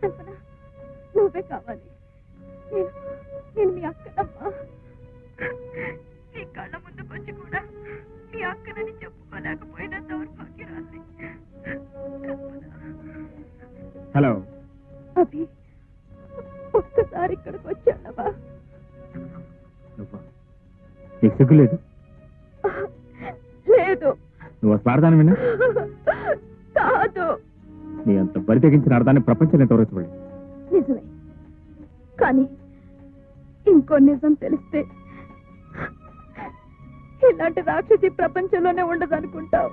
కల్పన నువ్వే కావాలి. నేను నేను మీ అక్కనమ్మా. నీ కళ్ళ ముందుకు వచ్చి కూడా మీ అక్కనని చెప్పుకోలేకపోయినా దౌర్భాగ్యరాలి హలో. అభి ఒక్కసారి ఇక్కడికి వచ్చాడవా నీకు సిగ్గు లేదు? లేదు. నువ్వు స్వార్థాన్ని విన్నా? కాదు. నీ అంత బరి తెగించిన అర్థాన్ని ప్రపంచం ఎంతవరకు చూడలేదు నిజమే. కానీ ఇంకో నిజం తెలిస్తే ఇలాంటి రాక్షసి ప్రపంచంలోనే ఉండదనుకుంటావు.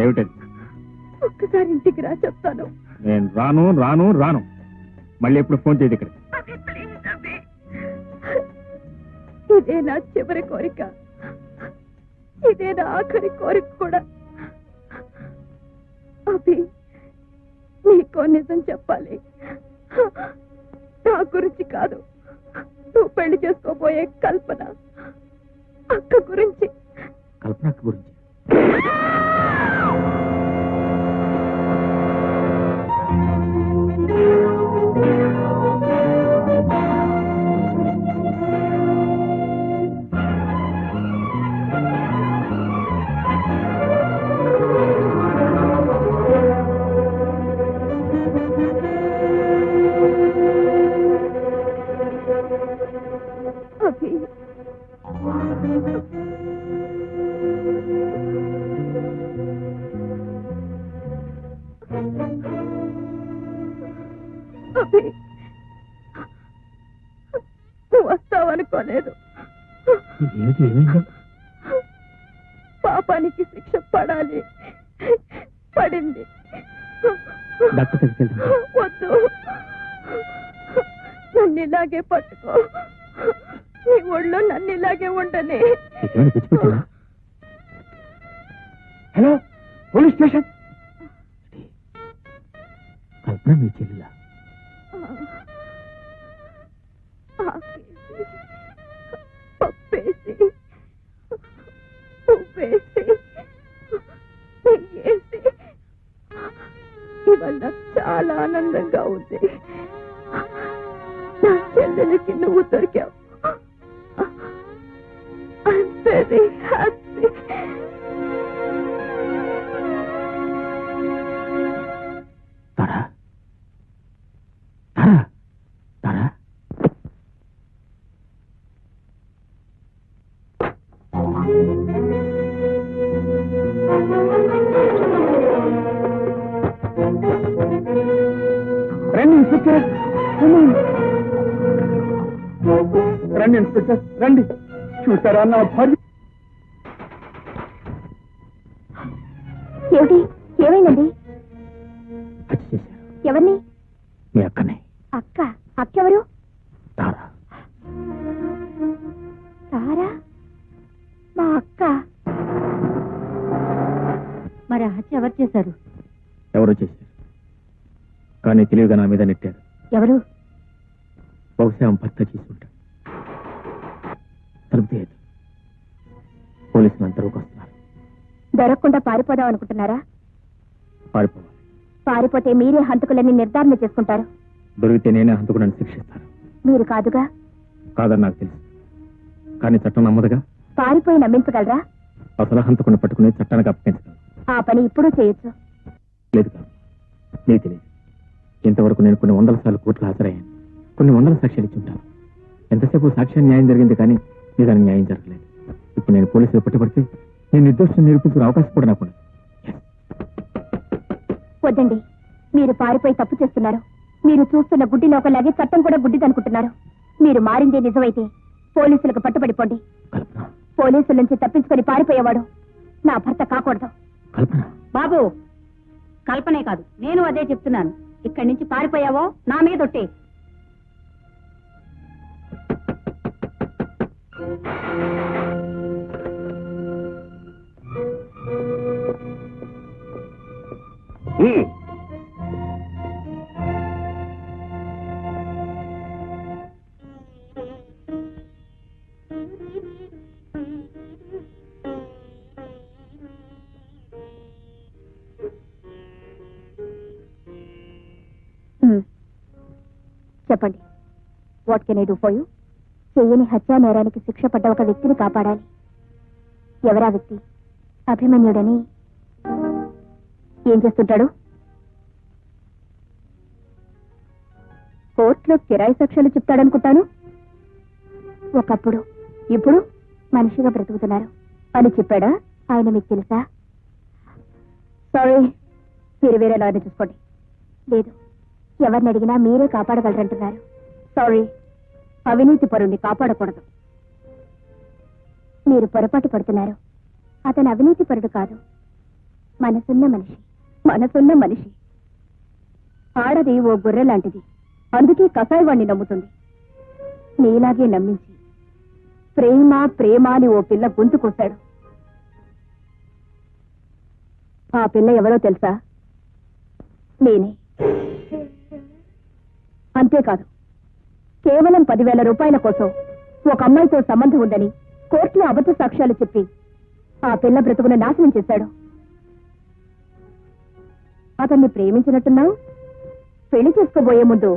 ఏమిటది? ఒక్కసారి ఇంటికి రా చెప్తాను. నేను రాను రాను రాను. మళ్ళీ ఎప్పుడు ఫోన్ చేయదు ఇక్కడ. ఇదే నా చివరి కోరిక. ఇదే నా ఆఖరి కోరిక కూడా. అభి నీకో నిజం చెప్పాలి. నా గురించి కాదు. నువ్వు పెళ్ళి చేసుకోబోయే కల్పన. అక్క గురించి. కల్పన గురించి? వస్తావనుకోలేదు. పాపానికి శిక్ష పడాలి. పడింది. డాక్టర్ వద్దు. నన్ను ఇలాగే పట్టుకో. నీ ఒళ్ళో నన్ను ఇలాగే ఉండని. Hello police station? కల్పన మీ చెల్లిలా? ఆకేసి, పప్పేసి ఉప్పేసి నెయ్యేసి ఇవాళ చాలా ఆనందంగా ఉంది. నా చెల్లెలకి నువ్వు దొరికావు. Very happy Tara. తారా. తారా. రండి ఇన్స్పెక్టర్. రండి ఇన్స్పెక్టర్. రండి. చూసారా నా భార్య? ఏమైందండి ఎవరిని? మీ అక్కనే. అక్క అక్కెవరు తారా. సారా మా అక్క. మరి హత్య ఎవరు చేశారు? ఎవరో చేశారు. కానీ తెలివిగా నా మీద నెట్టారు. ఎవరు? బహుశా భర్త చేసి ఉంటాడు తలుపు పోలీసులు అంతలోకి వస్తున్నారు దొరకకుండా పారిపోదాం అనుకుంటున్నారా? పారిపోవాలి. పారిపోతే మీరే హంతకులని నిర్ధారణ చేసుకుంటారు. దొరికితే నేనే హంతకుడని శిక్షిస్తాను. మీరు కాదుగా? కాదని నాకు తెలుసు. కానీ చట్టం నమ్మదుగా? పారిపోయి నమ్మించగలరా? అసలు హంతకుని పట్టుకుని చట్టానికి అప్పగించగలను. ఆ పని ఇప్పుడు చేయొచ్చు. లేదు కాదు. నీకు తెలియదు. ఇంతవరకు నేను కొన్ని వందల సార్లు కోర్టులో హాజరయ్యాను. కొన్ని వందల సాక్ష్యాలు ఇచ్చి ఉంటాను. ఎంతసేపు సాక్ష్యం న్యాయం జరిగింది కానీ నిజానికి న్యాయం జరగలేదు. ఇప్పుడు నేను పోలీసులు పట్టుబడితే నేను నిర్దోషం నిరూపించుకునే అవకాశం కూడా నాకు. వద్దండి. మీరు పారిపోయి తప్పు చేస్తున్నారు. మీరు చూస్తున్న గుడ్డిలో ఒకలాగే చట్టం కూడా గుడ్డిదనుకుంటున్నారు మీరు మారిందే నిజమైతే పోలీసులకు పట్టుబడిపోండి. పోలీసుల నుంచి తప్పించుకొని పారిపోయేవాడు నా భర్త కాకూడదు. బాబు కల్పనే కాదు. నేను అదే చెప్తున్నాను. ఇక్కడి నుంచి పారిపోయావో నా మీద ఒట్టే. Thank you. Hmm. Hmm. చెప్పండి. What can I do for you చెయ్యని హత్యా నేరానికి శిక్ష పడ్డ ఒక వ్యక్తిని కాపాడాలి. ఎవరా వ్యక్తి? అభిమన్యుడని ఏం చేస్తుంటాడు? కోర్టులో కిరాయి సాక్ష్యాలు చెప్తాడనుకుంటాను. ఒకప్పుడు ఇప్పుడు మనిషిగా బ్రతుకుతున్నారు. అని చెప్పాడా? ఆయన మీకు తెలుసా? సారీ మీరు వేరే లాయర్ని చూసుకోండి. లేదు ఎవరిని అడిగినా మీరే కాపాడగలరంటున్నారు. సారీ అవినీతి పరుణ్ణి కాపాడకూడదు. మీరు పొరపాటు పడుతున్నారు. అతను అవినీతి పరుడు కాదు. మనసున్న మనిషి. మనసున్న మనిషి. ఆడది ఓ గొర్రె లాంటిది అందుకే కసాయివాణ్ణి నమ్ముతుంది. నీలాగే నమ్మించి ప్రేమ ప్రేమ అని ఓ పిల్ల గొంతు కోశాడు ఆ పిల్ల ఎవరో తెలుసా? నేనే. అంతేకాదు కేవలం పదివేల రూపాయల కోసం ఒక అమ్మాయితో సంబంధం ఉందని కోర్టులో అబద్ధ సాక్ష్యాలు చెప్పి ఆ పిల్ల బ్రతుకును నాశనం చేశాడు. అతన్ని ప్రేమించినట్టున్నావు? పెళ్ళి చేసుకోబోయే ముందు